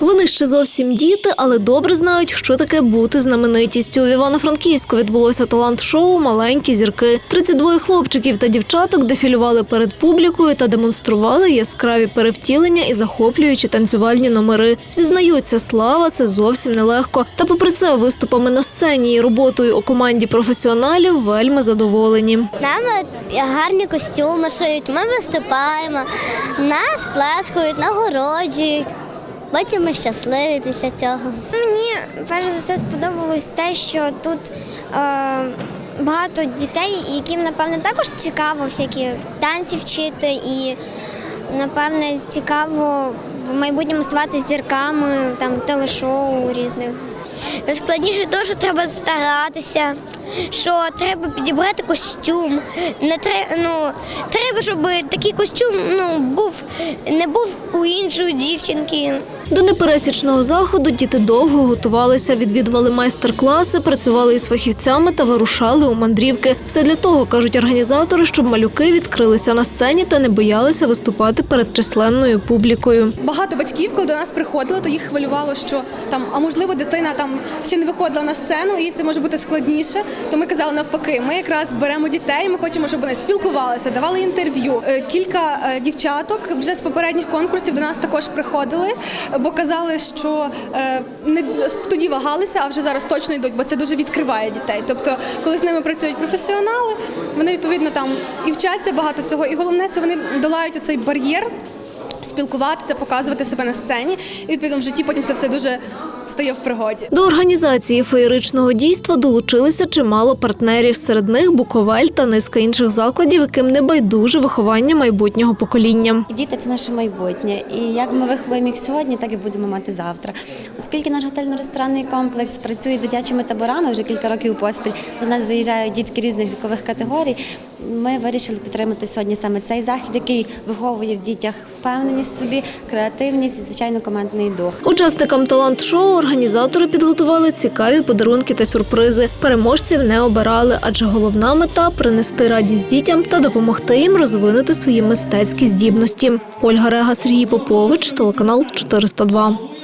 Вони ще зовсім діти, але добре знають, що таке бути знаменитістю. В Івано-Франківську відбулося талант-шоу Маленькі зірки. 32 хлопчиків та дівчаток дефілювали перед публікою та демонстрували яскраві перевтілення і захоплюючі танцювальні номери. Зізнаються, слава це зовсім нелегко. Та попри це, виступами на сцені і роботою у команді професіоналів вельми задоволені. Нам гарні костюми шиють, ми виступаємо, нас плескають, нагороджують. Потім ми щасливі після цього. Мені перш за все сподобалось те, що тут е, багато дітей, яким напевно також цікаво всякі танці вчити, і напевне цікаво в майбутньому ставати зірками там телешоу різних. Найскладніше те, що треба старатися, що треба підібрати костюм. Не тре, ну, треба, щоб такий костюм ну, був, не був у іншої дівчинки. До непересічного заходу діти довго готувалися, відвідували майстер-класи, працювали із фахівцями та вирушали у мандрівки. Все для того, кажуть організатори, щоб малюки відкрилися на сцені та не боялися виступати перед численною публікою. Багато батьків, коли до нас приходили, то їх хвилювало, що там, а можливо, дитина там ще не виходила на сцену, і це може бути складніше. То ми казали навпаки, ми якраз беремо дітей. Ми хочемо, щоб вони спілкувалися, давали інтерв'ю. Е, Кілька е, вже з попередніх конкурсів до нас також приходили, бо казали, що е, не тоді вагалися, а вже зараз точно йдуть, бо це дуже відкриває дітей. Тобто, коли з ними працюють професіонали, вони відповідно там і вчаться багато всього. І головне, це вони долають оцей бар'єр спілкуватися, показувати себе на сцені. І відповідно в житті потім це все дуже стає в пригоді. До організації феєричного дійства долучилися чимало партнерів. Серед них Буковель та низка інших закладів, яким не байдуже виховання майбутнього покоління. Діти це наше майбутнє, і як ми виховуємо їх сьогодні, так і будемо мати завтра. Оскільки наш готельно-ресторанний комплекс працює з дитячими таборами вже кілька років поспіль, до нас заїжджають дітки різних вікових категорій. Ми вирішили підтримати сьогодні саме цей захід, який виховує в дітях впевненість в собі, креативність і звичайно командний дух. Учасникам талант-шоу організатори підготували цікаві подарунки та сюрпризи. Переможців не обирали, адже головна мета принести радість дітям та допомогти їм розвинути свої мистецькі здібності. Ольга Рега, Сергій Попович, телеканал 402.